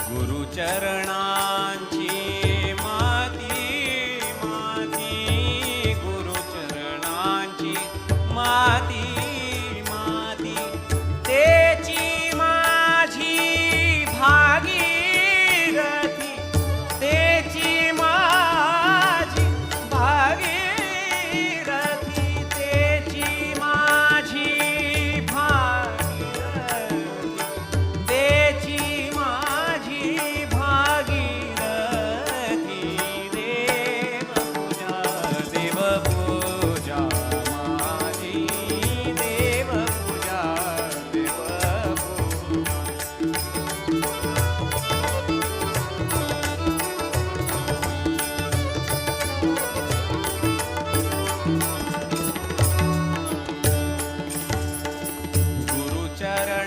गुरुचरणांची माती माती गुरुचरणांची माती. ಶರಣ